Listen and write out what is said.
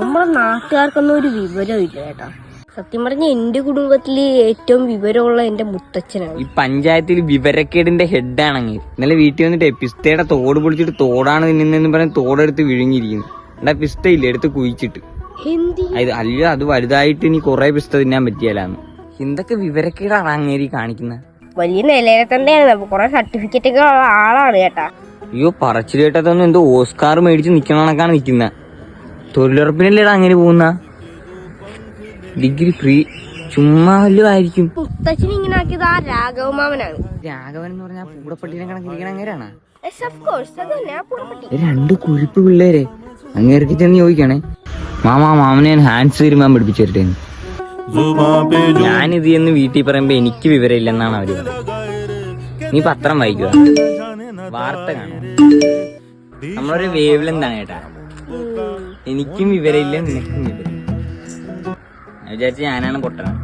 നമ്മുടെ നാട്ടുകാർക്കൊന്നും ഒരു വിവരം ഇല്ല കേട്ടോ. സത്യം പറഞ്ഞ എന്റെ കുടുംബത്തിൽ ഏറ്റവും വിവരമുള്ള എന്റെ മുത്തച്ഛനാണ്. ഈ പഞ്ചായത്തിൽ വിവരക്കേടിന്റെ ഹെഡാണെങ്കിൽ ഇന്നലെ വീട്ടിൽ വന്നിട്ട് പിസ്തയുടെ തോട് പൊളിച്ചിട്ട് തോടാണ് തിന്നുന്നതെന്ന് പറഞ്ഞ് തോടെടുത്ത് വിഴുങ്ങിയിരിക്കുന്നു. എന്നാ പിസ്ത ഇല്ല? എടുത്ത് കുഴിച്ചിട്ട്. അത് അല്ല അത് വലുതായിട്ട് ഇനി കുറെ പിസ്ത തിന്നാൻ പറ്റിയാലാന്ന്. എന്തൊക്കെ വിവരക്കേടാണ് അങ്ങേരി കാണിക്കുന്നത് വലിയ നിലയിലെ തന്നെയാണ്. കൊറേ കുറെ സർട്ടിഫിക്കറ്റ് ഒക്കെ ഉള്ള ആളാണ് കേട്ടാ. അയ്യോ പറച്ചിൽ കേട്ടതൊന്നും എന്തോ ഓസ്കാർ മേടിച്ച് നിക്കണ കണക്കാണ് നിക്കുന്ന. തൊഴിലുറപ്പിനല്ലേടാ അങ്ങനെ പോകുന്ന? Degree free. ചുമ്മാ വല്ലതായിരിക്കും മുത്തച്ഛൻ ഇങ്ങനെ ആക്കിയത് ആ രാഘവമാമനാണ് രാഘവൻ എന്ന് പറഞ്ഞാൽ പൂടപ്പട്ടിനെ കണക്കിരിക്കണ അങ്ങേരാണ്? രണ്ട് കുരിപ്പ് പിള്ളേരെ. അങ്ങേർക്ക് ചെന്ന് ചോദിക്കണേ. മാമാ മാമനെ ഹാൻഡ്സ് വരുമ്പോൾ പഠിപ്പിച്ചു തരട്ടെ ഞാനിത് എന്ന് വീട്ടിൽ പറയുമ്പോ എനിക്ക് വിവരമില്ലെന്നാണ് അവർ പറയുന്നത്. നീ പത്രം വായിക്കുക. വാർത്ത കാണുക. നമ്മളൊരു വേവിലെന്താണ് കേട്ടാ എനിക്കും വിവരമില്ല നിനക്കും വിവരമില്ല വിചാരിച്ച് ഞാനാണ് പൊട്ടണം